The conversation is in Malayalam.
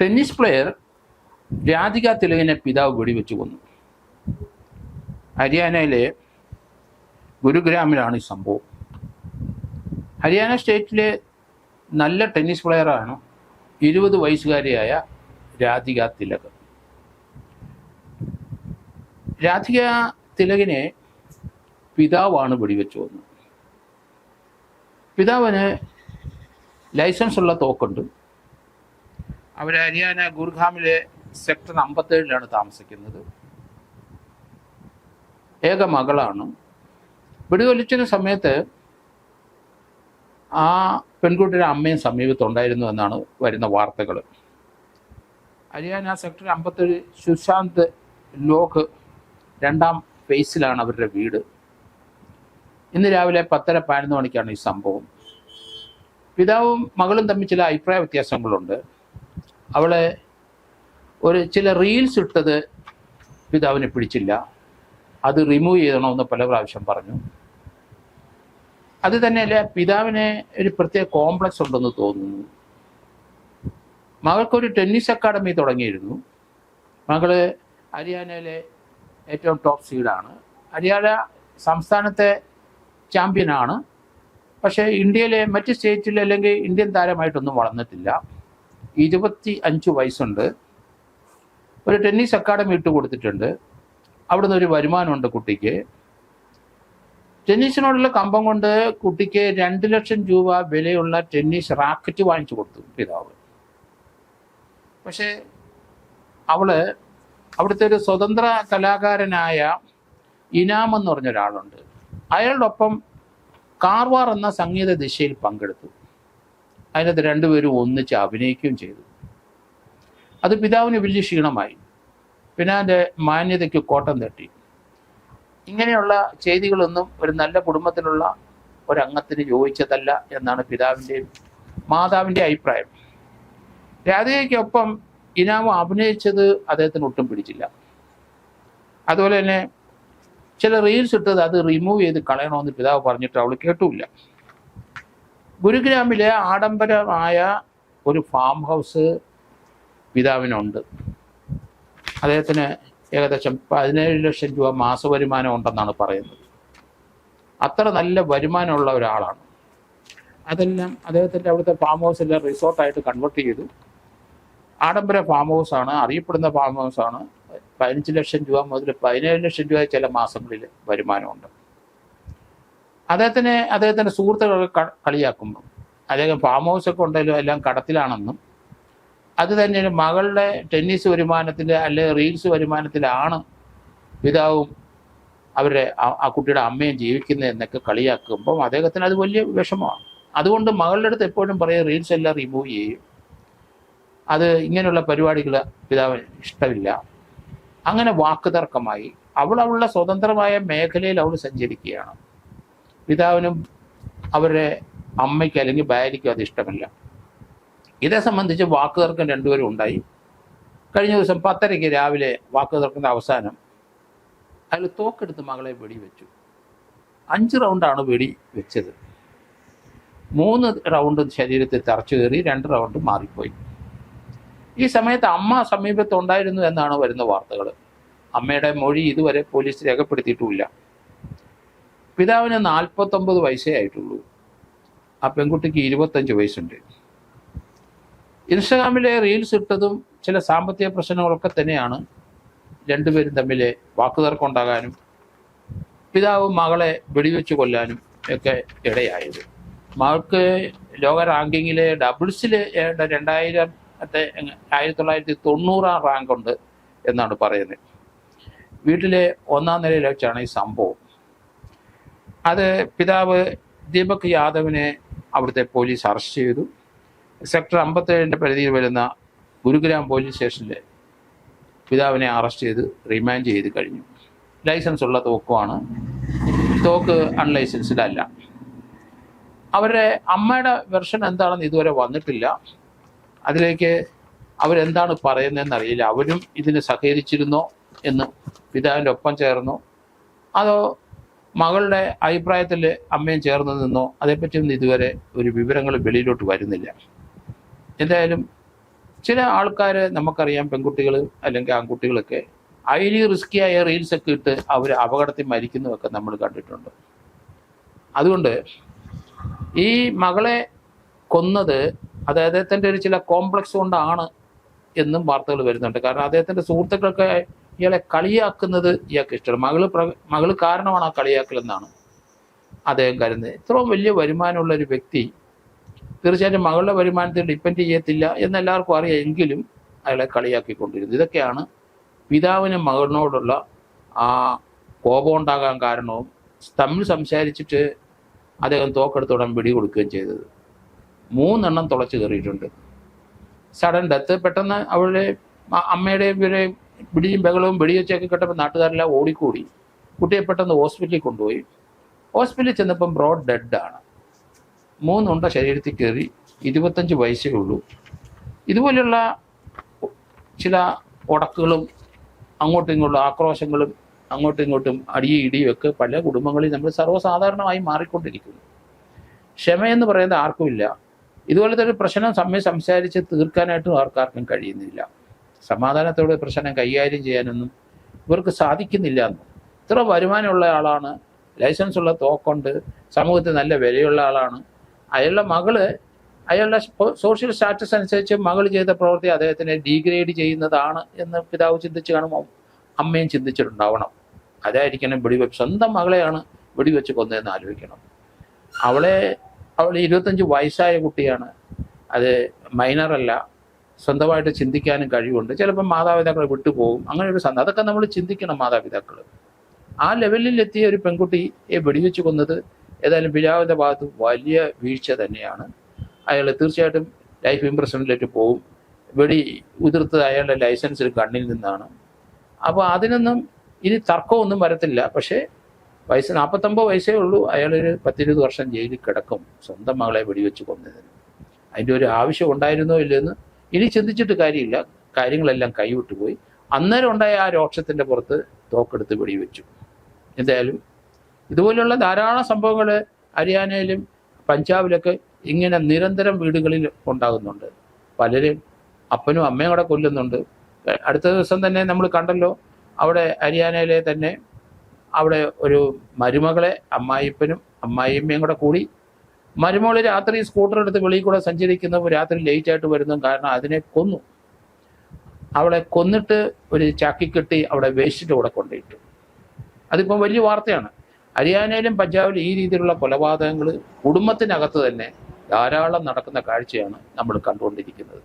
ടെന്നീസ് പ്ലെയർ രാധിക തിലകിനെ പിതാവ് വെടിവെച്ച് കൊന്നു. ഹരിയാനയിലെ ഗുരുഗ്രാമിലാണ് ഈ സംഭവം. ഹരിയാന സ്റ്റേറ്റിലെ നല്ല ടെന്നീസ് പ്ലെയറാണ് ഇരുപത് വയസ്സുകാരിയായ രാധിക തിലക്. രാധിക തിലകിനെ പിതാവാണ് വെടിവെച്ച് കൊന്നത്. പിതാവിന് ലൈസൻസ് ഉള്ള തോക്കുണ്ട്. അവർ ഹരിയാന ഗുർഗാമിലെ സെക്ടർ അമ്പത്തേഴിലാണ് താമസിക്കുന്നത്. ഏക മകളാണ്. വെടിവലിച്ചിന് സമയത്ത് ആ പെൺകുട്ടിയുടെ അമ്മയും സമീപത്തുണ്ടായിരുന്നു എന്നാണ് വരുന്ന വാർത്തകൾ. ഹരിയാന സെക്ടർ അമ്പത്തേഴ് സുശാന്ത് ലോക് രണ്ടാം ഫേസിലാണ് അവരുടെ വീട്. ഇന്ന് രാവിലെ പത്തര പതിനൊന്ന് മണിക്കാണ് ഈ സംഭവം. പിതാവും മകളും തമ്മിൽ ചില അഭിപ്രായ വ്യത്യാസങ്ങളുണ്ട്. അവളെ ഒരു ചില റീൽസ് ഇട്ടത് പിതാവിനെ പിടിച്ചില്ല. അത് റിമൂവ് ചെയ്യണമെന്ന് പല പ്രാവശ്യം പറഞ്ഞു. അത് തന്നെയല്ല പിതാവിന് ഒരു പ്രത്യേക കോംപ്ലക്സ് ഉണ്ടെന്ന് തോന്നുന്നു. മകൾക്കൊരു ടെന്നീസ് അക്കാഡമി തുടങ്ങിയിരുന്നു. മകൾ ഹരിയാനയിലെ ഏറ്റവും ടോപ്പ് സീഡാണ് ഹരിയാന സംസ്ഥാനത്തെ ചാമ്പ്യനാണ് പക്ഷേ ഇന്ത്യയിലെ മറ്റ് സ്റ്റേറ്റിൽ അല്ലെങ്കിൽ ഇന്ത്യൻ താരമായിട്ടൊന്നും വളർന്നിട്ടില്ല. ഇരുപത്തി അഞ്ച് വയസ്സുണ്ട്. ഒരു ടെന്നീസ് അക്കാഡമി ഇട്ട് കൊടുത്തിട്ടുണ്ട്. അവിടുന്ന് ഒരു വരുമാനമുണ്ട് കുട്ടിക്ക്. ടെന്നീസിനോടുള്ള കമ്പം കൊണ്ട് കുട്ടിക്ക് രണ്ട് ലക്ഷം രൂപ വിലയുള്ള ടെന്നീസ് റാക്കറ്റ് വാങ്ങിച്ചു കൊടുത്തു പിതാവ്. പക്ഷേ അവൾ അവിടുത്തെ ഒരു സ്വതന്ത്ര കലാകാരനായ ഇനാം എന്ന് പറഞ്ഞ ഒരാളുണ്ട് അയാളുടെ ഒപ്പം കാർവാർ എന്ന സംഗീത ദിശയിൽ പങ്കെടുത്തു. അതിനകത്ത് രണ്ടുപേരും ഒന്നിച്ച് അഭിനയിക്കുകയും ചെയ്തു. അത് പിതാവിന് വലിയ ക്ഷീണമായി. പിന്നെ അതിന്റെ മാന്യതയ്ക്ക് കോട്ടം തട്ടി. ഇങ്ങനെയുള്ള ചെയ്തികളൊന്നും ഒരു നല്ല കുടുംബത്തിലുള്ള ഒരംഗത്തിന് യോജിച്ചതല്ല എന്നാണ് പിതാവിന്റെയും മാതാവിന്റെ അഭിപ്രായം. രാധികയ്ക്കൊപ്പം ഇനാമ അഭിനയിച്ചത് അദ്ദേഹത്തിന് ഒട്ടും പിടിച്ചില്ല. അതുപോലെ തന്നെ ചില റീൽസ് ഇട്ടത് അത് റിമൂവ് ചെയ്ത് കളയണമെന്ന് പിതാവ് പറഞ്ഞിട്ട് അവൾ കേട്ടുമില്ല ഗുരുഗ്രാമിലെ ആഡംബരമായ ഒരു ഫാം ഹൗസ് പിതാവിനുണ്ട്. അദ്ദേഹത്തിന് ഏകദേശം പതിനേഴ് ലക്ഷം രൂപ മാസ വരുമാനം ഉണ്ടെന്നാണ് പറയുന്നത്. അത്ര നല്ല വരുമാനമുള്ള ഒരാളാണ്. അതെല്ലാം അദ്ദേഹത്തിന്റെ അവിടുത്തെ ഫാം ഹൗസിലെ റിസോർട്ടായിട്ട് കൺവേർട്ട് ചെയ്തു. ആഡംബര ഫാം ഹൗസാണ് അറിയപ്പെടുന്ന ഫാം ഹൗസാണ് പതിനഞ്ച് ലക്ഷം രൂപ മുതൽ പതിനേഴ് ലക്ഷം രൂപ ചില മാസങ്ങളിൽ വരുമാനമുണ്ട്. അദ്ദേഹത്തിന് അദ്ദേഹത്തിന്റെ സുഹൃത്തുക്കളൊക്കെ കളിയാക്കുമ്പോൾ അദ്ദേഹം ഫാം ഹൗസൊക്കെ ഉണ്ടെങ്കിലും എല്ലാം കടത്തിലാണെന്നും അത് തന്നെ മകളുടെ ടെന്നീസ് വരുമാനത്തിൽ അല്ലെങ്കിൽ റീൽസ് വരുമാനത്തിലാണ് പിതാവും അവരുടെ ആ- കുട്ടിയുടെ അമ്മയും ജീവിക്കുന്നത് എന്നൊക്കെ കളിയാക്കുമ്പം അദ്ദേഹത്തിന് അത് വലിയ വിഷമമാണ്. അതുകൊണ്ട് മകളുടെ അടുത്ത് എപ്പോഴും പറയും റീൽസ് എല്ലാം റിമൂവ് ചെയ്യും. അത് ഇങ്ങനെയുള്ള പരിപാടികൾ പിതാവിന് ഇഷ്ടമില്ല. അങ്ങനെ വാക്കുതർക്കമായി. അവൾ അവളുടെ സ്വതന്ത്രമായ മേഖലയിൽ അവൾ സഞ്ചരിക്കുകയാണ്. പിതാവിനും അവരുടെ അമ്മയ്ക്ക് അല്ലെങ്കിൽ ഭാര്യയ്ക്കും അത് ഇഷ്ടമില്ല. ഇതേ സംബന്ധിച്ച് വാക്കുതർക്കം രണ്ടുപേരും ഉണ്ടായി. കഴിഞ്ഞ ദിവസം പത്തരയ്ക്ക് രാവിലെ വാക്കുതർക്കത്തിന്റെ അവസാനം അയാൾ തോക്കെടുത്ത് മകളെ വെടിവെച്ചു. അഞ്ച് റൗണ്ടാണ് വെടി വെച്ചത്. മൂന്ന് റൗണ്ട് ശരീരത്തിൽ തറച്ചു കയറി രണ്ട് റൗണ്ട് മാറിപ്പോയി. ഈ സമയത്ത് അമ്മ സമീപത്തുണ്ടായിരുന്നു എന്നാണ് വരുന്ന വാർത്തകൾ അമ്മയുടെ മൊഴി ഇതുവരെ പോലീസ് രേഖപ്പെടുത്തിയിട്ടുമില്ല. പിതാവിന് നാൽപ്പത്തൊമ്പത് വയസ്സേ ആയിട്ടുള്ളൂ. ആ പെൺകുട്ടിക്ക് ഇരുപത്തഞ്ച് വയസ്സുണ്ട്. ഇൻസ്റ്റാഗ്രാമിലെ റീൽസ് ഇട്ടതും ചില സാമ്പത്തിക പ്രശ്നങ്ങളൊക്കെ തന്നെയാണ് രണ്ടുപേരും തമ്മിൽ വാക്കുതർക്കം ഉണ്ടാകാനും പിതാവ് മകളെ വെടിവെച്ച് കൊല്ലാനും ഒക്കെ ഇടയായത്. മകൾക്ക് ലോക റാങ്കിങ്ങിലെ ഡബിൾസിൽ രണ്ടായിരത്തെ ആയിരത്തി തൊള്ളായിരത്തി തൊണ്ണൂറാം റാങ്ക് ഉണ്ട് എന്നാണ് പറയുന്നത്. വീട്ടിലെ ഒന്നാം നിലയിൽ വെച്ചാണ് ഈ സംഭവം. അത് പിതാവ് ദീപക് യാദവിനെ അവിടുത്തെ പോലീസ് അറസ്റ്റ് ചെയ്തു. സെക്ടർ അമ്പത്തേഴിന്റെ പരിധിയിൽ വരുന്ന ഗുരുഗ്രാം പോലീസ് സ്റ്റേഷനിൽ പിതാവിനെ അറസ്റ്റ് ചെയ്ത് റിമാൻഡ് ചെയ്ത് കഴിഞ്ഞു. ലൈസൻസ് ഉള്ള തോക്കുമാണ് തോക്ക് അൺലൈസൻസ്ഡ് അല്ല. അവരുടെ അമ്മയുടെ വെർഷൻ എന്താണെന്ന് ഇതുവരെ വന്നിട്ടില്ല. അതിലേക്ക് അവരെന്താണ് പറയുന്നതെന്ന് അറിയില്ല. അവരും ഇതിന് സഹകരിച്ചിരുന്നോ എന്ന് പിതാവിന്റെ ഒപ്പം ചേർന്നോ? അതോ മകളുടെ അഭിപ്രായത്തിൽ അമ്മയും ചേർന്ന് നിന്നോ അതേപ്പറ്റിയൊന്നും ഇതുവരെ ഒരു വിവരങ്ങൾ വെളിയിലോട്ട് വരുന്നില്ല. എന്തായാലും ചില ആൾക്കാർ നമുക്കറിയാം പെൺകുട്ടികൾ അല്ലെങ്കിൽ ആൺകുട്ടികളൊക്കെ ഹൈലി റിസ്ക്കിയായ റീൽസൊക്കെ ഇട്ട് അവർ അപകടത്തിൽ മരിക്കുന്നതൊക്കെ നമ്മൾ കണ്ടിട്ടുണ്ട്. അതുകൊണ്ട് ഈ മകളെ കൊന്നത് അത് അദ്ദേഹത്തിന്റെ ഒരു ചില കോംപ്ലക്സ് കൊണ്ടാണ് എന്നും വാർത്തകൾ വരുന്നുണ്ട്. കാരണം അദ്ദേഹത്തിന്റെ സുഹൃത്തുക്കളൊക്കെ ഇയാളെ കളിയാക്കുന്നത് ഇയാൾക്ക് ഇഷ്ടമാണ്. മകൾ മകൾ കാരണമാണ് ആ കളിയാക്കലെന്നാണ് അദ്ദേഹം കരുതുന്നത്. ഇത്രയും വലിയ വരുമാനമുള്ള ഒരു വ്യക്തി തീർച്ചയായിട്ടും മകളുടെ വരുമാനത്തിൽ ഡിപ്പെൻഡ് ചെയ്യത്തില്ല എന്ന് എല്ലാവർക്കും അറിയാം. എങ്കിലും അയാളെ കളിയാക്കിക്കൊണ്ടിരുന്നു. ഇതൊക്കെയാണ് പിതാവിന് മകനോടുള്ള ആ കോപം ഉണ്ടാകാൻ കാരണവും തമ്മിൽ സംസാരിച്ചിട്ട് അദ്ദേഹം തോക്കെടുത്തോടാൻ പിടി കൊടുക്കുകയും ചെയ്തത്. മൂന്നെണ്ണം തുളച്ച് കയറിയിട്ടുണ്ട്. സഡൻ ഡെത്ത് പെട്ടെന്ന് അവളുടെ അമ്മയുടെയും ഇവരെ പിടിയും ബഹളവും വെടിവെച്ചൊക്കെ കിട്ടപ്പോൾ നാട്ടുകാരെല്ലാം ഓടിക്കൂടി. കുട്ടിയെ പെട്ടെന്ന് ഹോസ്പിറ്റലിൽ കൊണ്ടുപോയി. ഹോസ്പിറ്റലിൽ ചെന്നപ്പം ബ്രോഡ് ഡെഡാണ് മൂന്നുണ്ട ശരീരത്തിൽ കയറി ഇരുപത്തഞ്ച് വയസ്സേ ഉള്ളൂ. ഇതുപോലെയുള്ള ചില ഉടക്കുകളും അങ്ങോട്ടും ഇങ്ങോട്ടും ആക്രോശങ്ങളും അങ്ങോട്ടും ഇങ്ങോട്ടും അടിയും ഇടിയും ഒക്കെ പല കുടുംബങ്ങളിൽ നമ്മൾ സർവസാധാരണമായി മാറിക്കൊണ്ടിരിക്കുന്നു. ക്ഷമയെന്ന് പറയുന്നത് ആർക്കുമില്ല. ഇതുപോലത്തെ ഒരു പ്രശ്നം സമയം സംസാരിച്ച് തീർക്കാനായിട്ടും ആർക്കാർക്കും കഴിയുന്നില്ല. സമാധാനത്തോടെ പ്രശ്നം കൈകാര്യം ചെയ്യാനൊന്നും ഇവർക്ക് സാധിക്കുന്നില്ല എന്ന്. ഇത്ര വരുമാനമുള്ള ആളാണ് ലൈസൻസ് ഉള്ള തോക്കുണ്ട് സമൂഹത്തിൽ നല്ല വിലയുള്ള ആളാണ്. അയാളുടെ മകൾ അയാളുടെ സോഷ്യൽ സ്റ്റാറ്റസ് അനുസരിച്ച് മകൾ ചെയ്ത പ്രവൃത്തി അദ്ദേഹത്തിനെ ഡീഗ്രേഡ് ചെയ്യുന്നതാണ് എന്ന് പിതാവ് ചിന്തിച്ച് കാണുമ്പോൾ അമ്മയും ചിന്തിച്ചിട്ടുണ്ടാവണം. അതായിരിക്കണം വെടിവെപ്പ് സ്വന്തം മകളെയാണ് വെടിവെച്ച് കൊന്നതെന്ന് ആലോചിക്കണം. അവളെ അവൾ ഇരുപത്തഞ്ച് വയസ്സായ കുട്ടിയാണ്. അത് മൈനറല്ല സ്വന്തമായിട്ട് ചിന്തിക്കാനും കഴിവുണ്ട്. ചിലപ്പോൾ മാതാപിതാക്കളെ വിട്ടുപോകും. അങ്ങനെ ഒരു സന്ത അതൊക്കെ നമ്മൾ ചിന്തിക്കണം മാതാപിതാക്കൾ. ആ ലെവലിൽ എത്തിയ ഒരു പെൺകുട്ടിയെ വെടിവെച്ച് കൊന്നത് ഏതായാലും പിതാവിന്റെ ഭാഗത്ത് വലിയ വീഴ്ച തന്നെയാണ്. അയാൾ തീർച്ചയായിട്ടും ലൈഫ് ഇംപ്രഷനിലേക്ക് പോകും. വെടി ഉതിർത്തത് അയാളുടെ ലൈസൻസിൽ കണ്ണിൽ നിന്നാണ്. അപ്പോൾ അതിനൊന്നും ഇനി തർക്കമൊന്നും വരത്തില്ല. പക്ഷേ വയസ്സ് നാൽപ്പത്തൊമ്പത് വയസ്സേ ഉള്ളൂ. അയാളൊരു പത്തിരുപത് വർഷം ജയിലിൽ കിടക്കും സ്വന്തം മകളെ വെടിവെച്ച് കൊന്നതിന്. അതിന്റെ ഒരു ആവശ്യം ഉണ്ടായിരുന്നോ ഇല്ലെന്ന് ഇനി ചിന്തിച്ചിട്ട് കാര്യമില്ല. കാര്യങ്ങളെല്ലാം കൈവിട്ടു പോയി. അന്നേരം ഉണ്ടായ ആ രോക്ഷത്തിന്റെ പുറത്ത് തോക്കെടുത്ത് വെടിവെച്ചു. എന്തായാലും ഇതുപോലെയുള്ള ധാരാളം സംഭവങ്ങൾ ഹരിയാനയിലും പഞ്ചാബിലൊക്കെ ഇങ്ങനെ നിരന്തരം വീടുകളിൽ ഉണ്ടാകുന്നുണ്ട്. പലരും അപ്പനും അമ്മയും കൂടെ കൊല്ലുന്നുണ്ട്. അടുത്ത ദിവസം തന്നെ നമ്മൾ കണ്ടല്ലോ അവിടെ ഹരിയാനയിലെ തന്നെ അവിടെ ഒരു മരുമകളെ അമ്മായിപ്പനും അമ്മായിയമ്മയും കൂടെ കൂടി മരുമകൾ രാത്രി സ്കൂട്ടർ എടുത്ത് വെളിയിൽ കൂടെ സഞ്ചരിക്കുന്നവർ രാത്രി ലേറ്റ് ആയിട്ട് വരുന്നു കാരണം അതിനെ കൊന്നു. അവളെ കൊന്നിട്ട് ഒരു ചാക്കി കെട്ടി അവിടെ വേസ്റ്റിന്റെ കൂടെ കൊണ്ടിട്ടു അതിപ്പോൾ വലിയ വാർത്തയാണ്. ഹരിയാനയിലും പഞ്ചാബിലും ഈ രീതിയിലുള്ള കൊലപാതകങ്ങൾ കുടുംബത്തിനകത്ത് തന്നെ ധാരാളം നടക്കുന്ന കാഴ്ചയാണ് നമ്മൾ കണ്ടുകൊണ്ടിരിക്കുന്നത്.